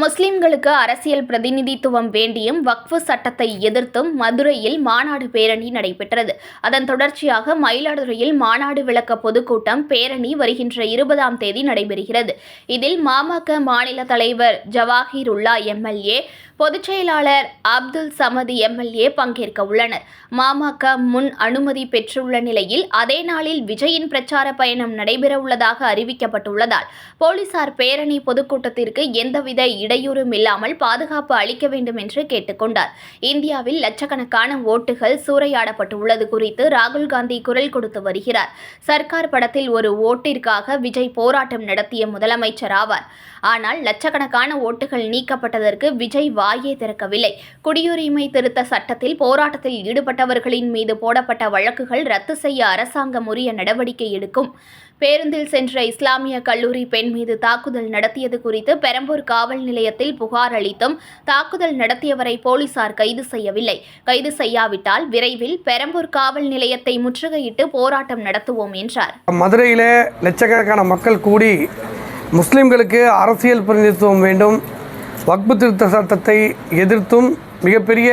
முஸ்லிம்களுக்கு அரசியல் பிரதிநிதித்துவம் வேண்டியும் வக்ஃபு சட்டத்தை எதிர்த்தும் மதுரையில் மாநாடு பேரணி நடைபெற்றது. அதன் தொடர்ச்சியாக மயிலாடுதுறையில் மாநாடு விளக்க பொதுக்கூட்டம் பேரணி வருகின்ற இருபதாம் தேதி நடைபெறுகிறது. இதில் மாமக மாநில தலைவர் ஜவாஹிருல்லா எம்எல்ஏ பொதுச் செயலாளர் அப்துல் சமது எம்எல்ஏ பங்கேற்க உள்ளனர். மாமக முன் அனுமதி பெற்றுள்ள நிலையில் அதே நாளில் விஜயின் பிரச்சார பயணம் நடைபெறவுள்ளதாக அறிவிக்கப்பட்டுள்ளதால் போலீசார் பேரணி பொதுக்கூட்டத்திற்கு எந்தவித இடையூறும் இல்லாமல் பாதுகாப்பு அளிக்க வேண்டும் என்று கேட்டுக்கொண்டார் இந்தியாவில் லட்சக்கணக்கான ஓட்டுகள் சூறையாடப்பட்டுள்ளது குறித்து ராகுல் காந்தி குரல் கொடுத்து வருகிறார். சர்க்கார் படத்தில் ஒரு ஓட்டிற்காக விஜய் போராட்டம் நடத்திய முதலமைச்சர் ஆவார். ஆனால் லட்சக்கணக்கான ஓட்டுகள் நீக்கப்பட்டதற்கு விஜய் வா வாயே திறக்கவில்லை. குடியுரிமை திருத்த சட்டத்தில் போராட்டத்தில் ஈடுபட்டவர்களின் மீது போடப்பட்ட வழக்குகள் ரத்து செய்ய அரசாங்கம் உரிய நடவடிக்கை எடுக்கும். பேருந்தில் சென்ற இஸ்லாமிய கல்லூரி பெண் மீது தாக்குதல் நடத்தியது குறித்து பெரம்பூர் காவல் நிலையத்தில் புகார் அளித்தும் தாக்குதல் நடத்தியவரை போலீசார் கைது செய்யவில்லை. கைது செய்யாவிட்டால் விரைவில் பெரம்பூர் காவல் நிலையத்தை முற்றுகையிட்டு போராட்டம் நடத்துவோம் என்றார். மதுரையிலே லட்சக்கணக்கான மக்கள் கூடி முஸ்லிம்களுக்கு அரசியல் பிரதிநிதித்துவம் வேண்டும். வக்பு திருத்த சட்டத்தை எதிர்த்தும் மிகப்பெரிய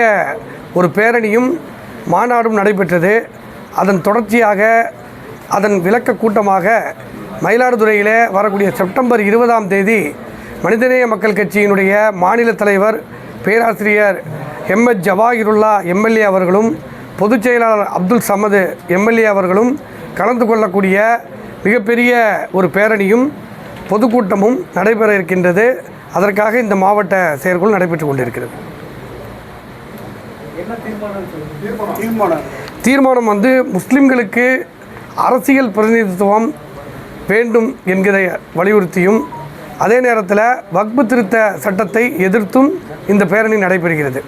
ஒரு பேரணியும் மாநாடும் நடைபெற்றது. அதன் தொடர்ச்சியாக அதன் விளக்க கூட்டமாக மயிலாடுதுறையில் வரக்கூடிய செப்டம்பர் இருபதாம் தேதி மனிதநேய மக்கள் கட்சியினுடைய மாநில தலைவர் பேராசிரியர் எம்எச் ஜவாஹிருல்லா எம்எல்ஏ அவர்களும் பொதுச் செயலாளர் அப்துல் சமது எம்எல்ஏ அவர்களும் கலந்து கொள்ளக்கூடிய மிகப்பெரிய ஒரு பேரணியும் பொதுக்கூட்டமும் நடைபெற இருக்கின்றது. அதற்காக இந்த மாவட்ட செயற்குழு நடைபெற்று கொண்டிருக்கிறது. தீர்மானம் வந்து முஸ்லிம்களுக்கு அரசியல் பிரதிநிதித்துவம் வேண்டும் என்கிற வலியுறுத்தியும் அதே நேரத்தில் வக்பு திருத்த சட்டத்தை எதிர்த்தும் இந்த பேரணி நடைபெறுகிறது.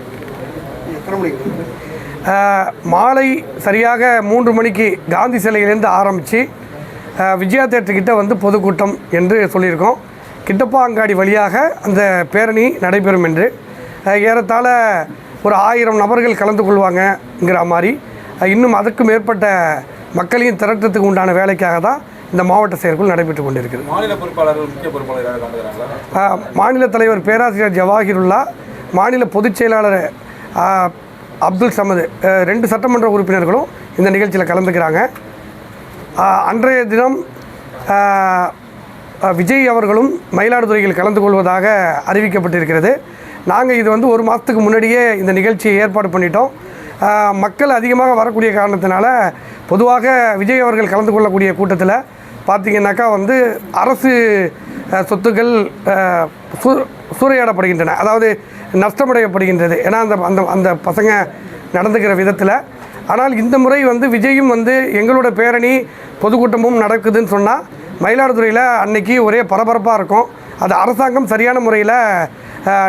மாலை சரியாக மூன்று மணிக்கு காந்தி சிலையிலேருந்து ஆரம்பித்து விஜயா தேட்டர்கிட்ட வந்து பொதுக்கூட்டம் என்று சொல்லியிருக்கோம். கிட்டப்பா அங்காடி வழியாக அந்த பேரணி நடைபெறும் என்று ஏறத்தாழ ஒரு ஆயிரம் நபர்கள் கலந்து கொள்வாங்கங்கிற மாதிரி இன்னும் அதற்கு மேற்பட்ட மக்களையும் திரட்டத்துக்கு உண்டான வேலைக்காக தான் இந்த மாவட்ட செயற்குழு நடைபெற்று கொண்டிருக்கிறது. மாநில பொறுப்பாளர்கள் முக்கிய மாநில தலைவர் பேராசிரியர் ஜவாஹிருல்லா மாநில பொதுச் செயலாளர் ஆஹ், அப்துல் சமது ரெண்டு சட்டமன்ற உறுப்பினர்களும் இந்த நிகழ்ச்சியில் கலந்துக்கிறாங்க. அன்றைய தினம் விஜய் அவர்களும் மயிலாடுதுறையில் கலந்து கொள்வதாக அறிவிக்கப்பட்டிருக்கிறது. நாங்கள் இது வந்து ஒரு மாதத்துக்கு முன்னாடியே இந்த நிகழ்ச்சியை ஏற்பாடு பண்ணிட்டோம். மக்கள் அதிகமாக வரக்கூடிய காரணத்தினால பொதுவாக விஜய் அவர்கள் கலந்து கொள்ளக்கூடிய கூட்டத்தில் பார்த்திங்கனாக்கா வந்து அரசு சொத்துக்கள் சூ- சூறையாடப்படுகின்றன. அதாவது நஷ்டமடையப்படுகின்றது. ஏன்னா அந்த அந்த அந்த பசங்க நடந்துக்கிற விதத்தில். ஆனால் இந்த முறை வந்து விஜயும் வந்து எங்களோட பேரணி பொதுக்கூட்டமும் நடக்குதுன்னு சொன்னால் மயிலாடுதுறையில் அன்னைக்கு ஒரே பரபரப்பாக இருக்கும். அது அரசாங்கம் சரியான முறையில்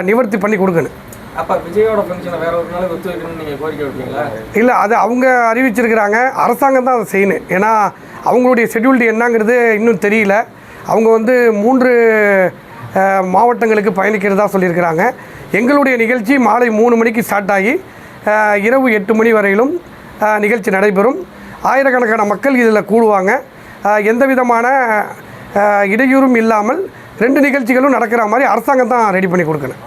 நிவர்த்தி பண்ணி கொடுக்கணும். அப்ப விஜயோட ஃபங்க்ஷனை வேற ஒரு நாள் ஒத்து வைக்கணும்னு நீங்க கோரிக்கை வைப்பீங்களா இல்லை அது அவங்க அறிவிச்சிருக்கிறாங்க. அரசாங்கம் தான் அதை செய்யணும். ஏன்னா அவங்களுடைய ஷெட்யூல்டு என்னங்கிறது இன்னும் தெரியல. அவங்க வந்து மூன்று மாவட்டங்களுக்கு பயணிக்கிறதா சொல்லியிருக்கிறாங்க. எங்களுடைய நிகழ்ச்சி மாலை மூணு மணிக்கு ஸ்டார்ட் ஆகி இரவு எட்டு மணி வரையிலும் நிகழ்ச்சி நடைபெறும். ஆயிரக்கணக்கான மக்கள் இதில் கூடுவாங்க. எந்த விதமான இடையூறும் இல்லாமல் ரெண்டு நிகழ்ச்சிகளும் நடக்கிற மாதிரி அரசாங்கம் தான் ரெடி பண்ணி கொடுக்கணும்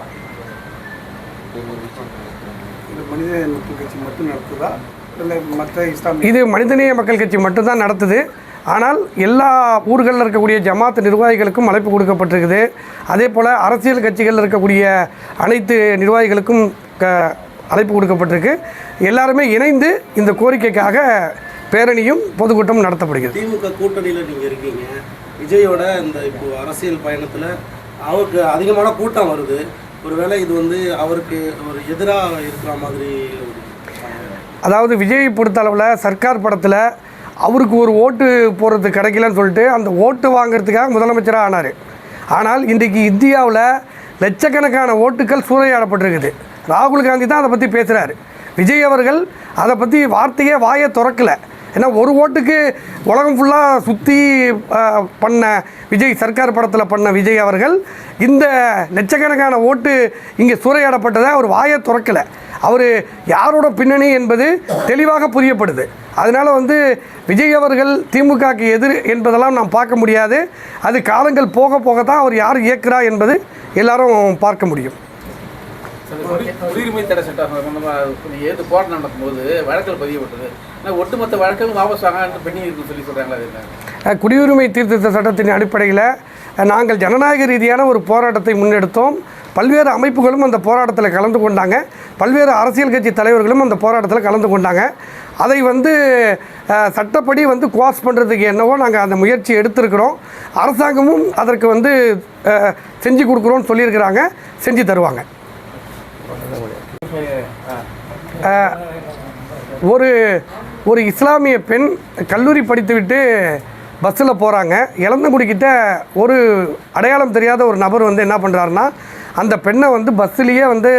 இது மனிதநேய மக்கள் கட்சி மட்டும்தான் நடத்துது. ஆனால் எல்லா ஊர்களில் இருக்கக்கூடிய ஜமாத் நிர்வாகிகளுக்கும் அழைப்பு கொடுக்கப்பட்டிருக்குது. அதே போல் அரசியல் கட்சிகளில் இருக்கக்கூடிய அனைத்து நிர்வாகிகளுக்கும் க அழைப்பு கொடுக்கப்பட்டிருக்கு. எல்லாருமே இணைந்து இந்த கோரிக்கைக்காக பேரணியும் பொதுக்கூட்டம் நடத்தப்படுகிறது. திமுக கூட்டணியில் நீங்கள் இருக்கீங்க. விஜயோட இந்த இப்போ அரசியல் பயணத்தில் அவருக்கு அதிகமான கூட்டம் வருது. ஒருவேளை இது வந்து அவருக்கு ஒரு எதிராக இருக்கிற மாதிரி அதாவது விஜய் பொறுத்த அளவில் சர்க்கார் படத்தில் அவருக்கு ஒரு ஓட்டு போகிறது கிடைக்கலன்னு சொல்லிட்டு அந்த ஓட்டு வாங்குறதுக்காக முதலமைச்சராக ஆனார். ஆனால் இன்றைக்கு இந்தியாவில் லட்சக்கணக்கான ஓட்டுகள் சூறையாடப்பட்டிருக்குது. ராகுல் காந்தி தான் அதை பற்றி பேசுகிறாரு விஜய் அவர்கள் அதை பற்றி வார்த்தையே வாயை திறக்கலை. ஏன்னா ஒரு ஓட்டுக்கு உலகம் ஃபுல்லாக சுற்றி பண்ண விஜய் சர்க்கார் படத்தில் பண்ண விஜய் அவர்கள் இந்த லட்சக்கணக்கான ஓட்டு இங்கே சூறையாடப்பட்டதை அவர் வாயை துறக்கலை. அவர் யாரோட பின்னணி என்பது தெளிவாக புரியப்படுது. அதனால் வந்து விஜய் அவர்கள் திமுகக்கு எதிர் என்பதெல்லாம் நாம் பார்க்க முடியாது. அது காலங்கள் போக போக தான் அவர் யார் இயக்குறா என்பது எல்லாரும் பார்க்க முடியும். குடியுரிமை தடை சட்டம் ஏது போராட்டம் நடக்கும்போது வழக்கில் பதியப்பட்டது. ஆனால் ஒட்டுமொத்த வழக்கும் வாபஸ் வாங்க பெண்ணி இருக்குன்னு சொல்லி சொல்கிறாங்களா அது குடியுரிமை தீர்த்த சட்டத்தின் அடிப்படையில் நாங்கள் ஜனநாயக ரீதியான ஒரு போராட்டத்தை முன்னெடுத்தோம். பல்வேறு அமைப்புகளும் அந்த போராட்டத்தில் கலந்து கொண்டாங்க. பல்வேறு அரசியல் கட்சி தலைவர்களும் அந்த போராட்டத்தில் கலந்து கொண்டாங்க. அதை வந்து சட்டப்படி வந்து குவாஸ் பண்ணுறதுக்கு என்னவோ நாங்கள் அந்த முயற்சி எடுத்திருக்கிறோம். அரசாங்கமும் அதற்கு வந்து செஞ்சு கொடுக்குறோன்னு சொல்லியிருக்கிறாங்க. செஞ்சு தருவாங்க. ஒரு ஒரு இஸ்லாமிய பெண் கல்லூரி படித்துவிட்டு பஸ்ஸில் போகிறாங்க இளந்தங்குடிக்கிட்ட ஒரு அடையாளம் தெரியாத ஒரு நபர் வந்து என்ன பண்ணுறாருன்னா அந்த பெண்ணை வந்து பஸ்ஸுலேயே வந்து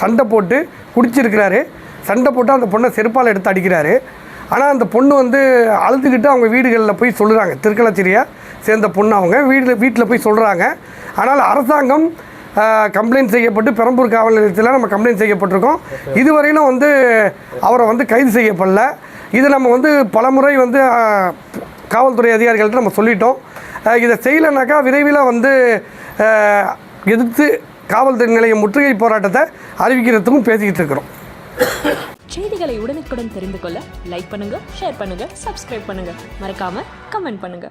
சண்டை போட்டு குடிச்சிருக்கிறாரு. சண்டை போட்டு அந்த பொண்ணை செருப்பால் எடுத்து அடிக்கிறாரு. ஆனால் அந்த பொண்ணு வந்து அழுதுகிட்டு அவங்க வீடுகளில் போய் சொல்லுறாங்க. திருக்கலச்சிரியை சேர்ந்த பொண்ணு அவங்க வீட்டில் வீட்டில் போய் சொல்கிறாங்க ஆனால் அரசாங்கம் கம்ப்ளைண்ட் செய்யப்பட்டு பெரம்பூர் காவல் நிலையத்தில் நம்ம கம்ப்ளைண்ட் செய்யப்பட்டிருக்கோம். இதுவரையிலும் வந்து அவரை வந்து கைது செய்யப்படல. இது நம்ம வந்து பலமுறை வந்து காவல்துறை அதிகாரிகள்ட்ட நம்ம சொல்லிட்டோம். இதை செய்யலைனாக்கா விரைவில் வந்து எதிர்த்து காவல்துறை நிலைய முற்றுகை போராட்டத்தை அறிவிக்கிறதுக்கும் பேசிக்கிட்டு இருக்கிறோம். செய்திகளை உடனுக்குடன் தெரிந்து கொள்ள லைக் பண்ணுங்க ஷேர் பண்ணுங்க சப்ஸ்கிரைப் பண்ணுங்க. மறக்காம கமெண்ட் பண்ணுங்க.